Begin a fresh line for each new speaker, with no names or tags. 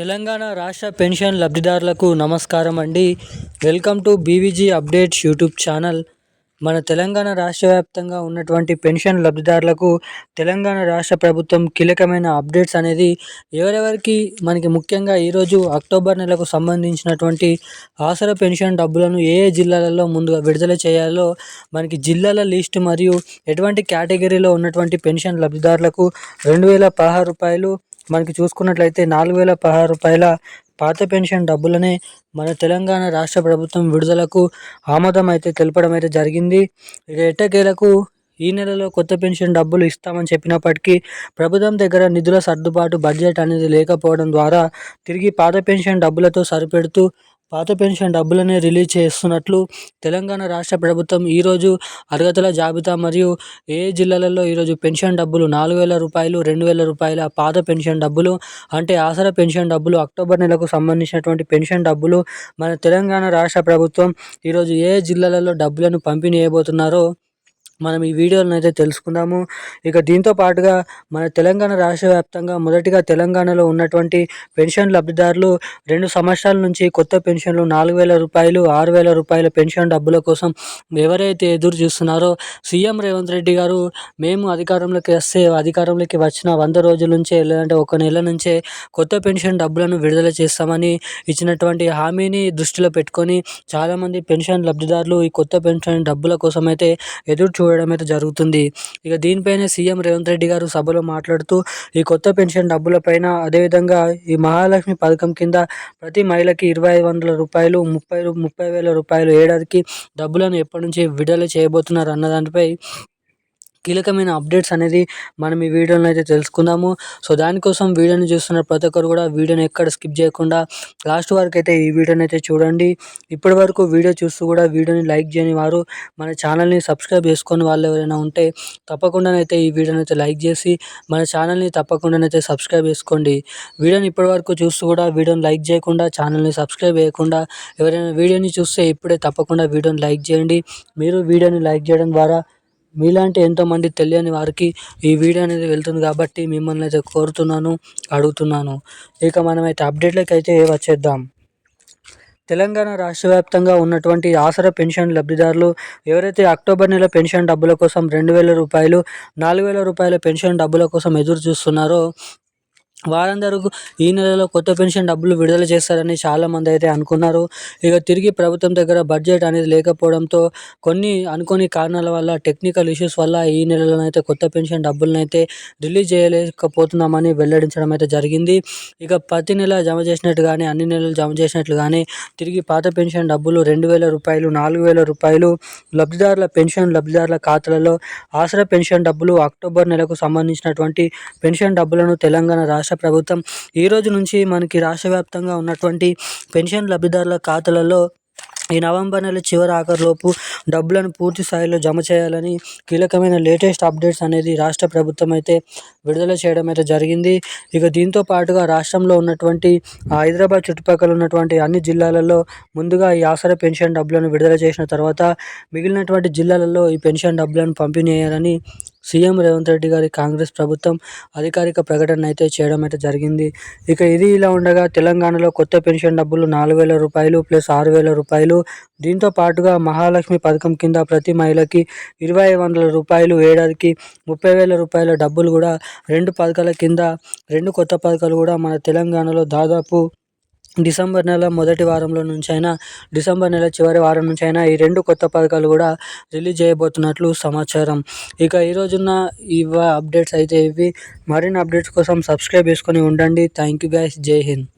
తెలంగాణ రాష్ట్ర పెన్షన్ లబ్ధిదారులకు నమస్కారం అండి. Welcome to BVG updates YouTube channel. మన తెలంగాణ రాష్ట్ర వ్యాప్తంగా ఉన్నటువంటి పెన్షన్ లబ్ధిదారులకు తెలంగాణ రాష్ట్ర ప్రభుత్వం కీలకమైన అప్డేట్స్ అనేది ఎవరెవరికి మనకి ముఖ్యంగా ఈరోజు అక్టోబర్ నెలకు సంబంధించినటువంటి ఆసర పెన్షన్ డబ్బులను ఏ ఏ జిల్లాలలో ముందుగా విడుదల చేయాలో మనకి జిల్లాల లిస్ట్ మరియు ఎటువంటి కేటగిరీలో ఉన్నటువంటి పెన్షన్ లబ్ధిదారులకు రెండు వేల పదహారు రూపాయలు మనకి చూసుకున్నట్లయితే నాలుగు వేల పదహారు రూపాయల పాత పెన్షన్ డబ్బులనే మన తెలంగాణ రాష్ట్ర ప్రభుత్వం విడుదలకు ఆమోదం అయితే తెలపడం అయితే జరిగింది. ఇక ఎట్టకేలకు ఈ నెలలో కొత్త పెన్షన్ డబ్బులు ఇస్తామని చెప్పినప్పటికీ ప్రభుత్వం దగ్గర నిధుల సర్దుబాటు బడ్జెట్ అనేది లేకపోవడం ద్వారా తిరిగి పాత పెన్షన్ డబ్బులతో సరిపెడుతూ పాత పెన్షన్ డబ్బులనే రిలీజ్ చేస్తున్నట్లు తెలంగాణ రాష్ట్ర ప్రభుత్వం ఈరోజు అర్హతల జాబితా మరియు ఏ జిల్లాలలో ఈరోజు పెన్షన్ డబ్బులు నాలుగు వేల రూపాయలు రెండు వేల రూపాయల పాత పెన్షన్ డబ్బులు అంటే ఆసరా పెన్షన్ డబ్బులు అక్టోబర్ నెలకు సంబంధించినటువంటి పెన్షన్ డబ్బులు మన తెలంగాణ రాష్ట్ర ప్రభుత్వం ఈరోజు ఏ జిల్లాలలో డబ్బులను పంపిణీ చేయబోతున్నారో మనం ఈ వీడియోలను అయితే తెలుసుకుందాము. ఇక దీంతో పాటుగా మన తెలంగాణ రాష్ట్ర వ్యాప్తంగా మొదటిగా తెలంగాణలో ఉన్నటువంటి పెన్షన్ లబ్ధిదారులు రెండు సంవత్సరాల నుంచి కొత్త పెన్షన్లు నాలుగు వేల రూపాయలు ఆరు వేల రూపాయల పెన్షన్ డబ్బుల కోసం ఎవరైతే ఎదురు చూస్తున్నారో సీఎం రేవంత్ రెడ్డి గారు మేము అధికారంలోకి వస్తే అధికారంలోకి వచ్చిన వంద రోజుల నుంచే లేదంటే ఒక నెల నుంచే కొత్త పెన్షన్ డబ్బులను విడుదల చేస్తామని ఇచ్చినటువంటి హామీని దృష్టిలో పెట్టుకొని చాలామంది పెన్షన్ లబ్ధిదారులు ఈ కొత్త పెన్షన్ డబ్బుల కోసం అయితే ఎదురు చూ చూడడం అయితే జరుగుతుంది. ఇక దీనిపైన సీఎం రేవంత్ రెడ్డి గారు సభలో మాట్లాడుతూ ఈ కొత్త పెన్షన్ డబ్బులపైన అదేవిధంగా ఈ మహాలక్ష్మి పథకం కింద ప్రతి మహిళకి ఇరవై ఐదు వందల రూపాయలు ముప్పై ముప్పై వేల రూపాయలు ఏడాదికి డబ్బులను ఎప్పటి నుంచి విడుదల చేయబోతున్నారు అన్న దానిపై కీలకమైన అప్డేట్స్ అనేది మనం ఈ వీడియోలో అయితే తెలుసుకుందాము. సో దానికోసం వీడియోని చూస్తున్న ప్రతి ఒక్కరు కూడా వీడియోని ఎక్కడ స్కిప్ చేయకుండా లాస్ట్ వరకు అయితే ఈ వీడియోని అయితే చూడండి. ఇప్పటి వరకు వీడియో చూస్తూ కూడా వీడియోని లైక్ చేయని వారు మన ఛానల్ని సబ్స్క్రైబ్ చేసుకొని వాళ్ళు ఎవరైనా ఉంటే తప్పకుండానైతే ఈ వీడియోని అయితే లైక్ చేసి మన ఛానల్ని తప్పకుండానైతే సబ్స్క్రైబ్ చేసుకోండి. వీడియోని ఇప్పటి వరకు చూస్తూ కూడా వీడియోని లైక్ చేయకుండా ఛానల్ని సబ్స్క్రైబ్ చేయకుండా ఎవరైనా వీడియోని చూస్తే ఇప్పుడే తప్పకుండా వీడియోని లైక్ చేయండి. మీరు వీడియోని లైక్ చేయడం ద్వారా మీలాంటి ఎంతోమంది తెలియని వారికి ఈ వీడియో అనేది వెళ్తుంది కాబట్టి మిమ్మల్ని అయితే కోరుతున్నాను అడుగుతున్నాను. ఇక మనమైతే అప్డేట్లకి అయితే వచ్చేద్దాం. తెలంగాణ రాష్ట్ర వ్యాప్తంగా ఉన్నటువంటి ఆసరా పెన్షన్ లబ్ధిదారులు ఎవరైతే అక్టోబర్ నెల పెన్షన్ డబ్బుల కోసం రెండు వేల రూపాయలు నాలుగు వేల రూపాయల పెన్షన్ డబ్బుల కోసం ఎదురు చూస్తున్నారో వారందరూ ఈ నెలలో కొత్త పెన్షన్ డబ్బులు విడుదల చేస్తారని చాలామంది అయితే అనుకున్నారు. ఇక తిరిగి ప్రభుత్వం దగ్గర బడ్జెట్ అనేది లేకపోవడంతో కొన్ని అనుకోని కారణాల వల్ల టెక్నికల్ ఇష్యూస్ వల్ల ఈ నెలలోనైతే కొత్త పెన్షన్ డబ్బులనైతే రిలీజ్ చేయలేకపోతున్నామని వెల్లడించడం అయితే జరిగింది. ఇక ప్రతి నెల జమ చేసినట్టు కానీ అన్ని నెలలు జమ చేసినట్లు కానీ తిరిగి పాత పెన్షన్ డబ్బులు రెండు వేల రూపాయలు నాలుగు వేల రూపాయలు లబ్ధిదారుల పెన్షన్ లబ్ధిదారుల ఖాతాలలో ఆసరా పెన్షన్ డబ్బులు అక్టోబర్ నెలకు సంబంధించినటువంటి పెన్షన్ డబ్బులను తెలంగాణ రాష్ట్ర రాష్ట్ర ప్రభుత్వం. ఈ రోజు నుంచి మనకి రాష్ట్ర వ్యాప్తంగా ఉన్నటువంటి పెన్షన్ లబ్ధిదారుల ఖాతాలలో ఈ నవంబర్ నెల చివరి ఆఖరిలోపు డబ్బులను పూర్తి స్థాయిలో జమ చేయాలని కీలకమైన లేటెస్ట్ అప్డేట్స్ అనేది రాష్ట్ర ప్రభుత్వం అయితే విడుదల చేయడం అయితే జరిగింది. ఇక దీంతో పాటుగా రాష్ట్రంలో ఉన్నటువంటి హైదరాబాద్ చుట్టుపక్కల ఉన్నటువంటి అన్ని జిల్లాలలో ముందుగా ఈ ఆసరా పెన్షన్ డబ్బులను విడుదల చేసిన తర్వాత మిగిలినటువంటి జిల్లాలలో ఈ పెన్షన్ డబ్బులను పంపిణీ చేయాలని సీఎం రేవంత్ రెడ్డి గారి కాంగ్రెస్ ప్రభుత్వం అధికారిక ప్రకటన అయితే చేయడం అయితే జరిగింది. ఇక ఇది ఇలా ఉండగా తెలంగాణలో కొత్త పెన్షన్ డబ్బులు నాలుగు వేల రూపాయలు ప్లస్ ఆరు వేల రూపాయలు దీంతో పాటుగా మహాలక్ష్మి పథకం కింద ప్రతి మహిళకి ఇరవై వందల రూపాయలు ఏడాదికి ముప్పై వేల రూపాయల డబ్బులు కూడా రెండు పథకాల కింద రెండు కొత్త పథకాలు కూడా మన తెలంగాణలో దాదాపు డిసెంబర్ నెల మొదటి వారంలో నుంచి అయినా డిసెంబర్ నెల చివరి వారం నుంచి అయినా ఈ రెండు కొత్త పథకాలు కూడా రిలీజ్ చేయబోతున్నట్లు సమాచారం. ఇక ఈరోజున్న ఇవ అప్డేట్స్ అయితే ఇవి. మరిన్ని అప్డేట్స్ కోసం సబ్స్క్రైబ్ చేసుకొని ఉండండి. థ్యాంక్ యూ గైస్ జై హింద్.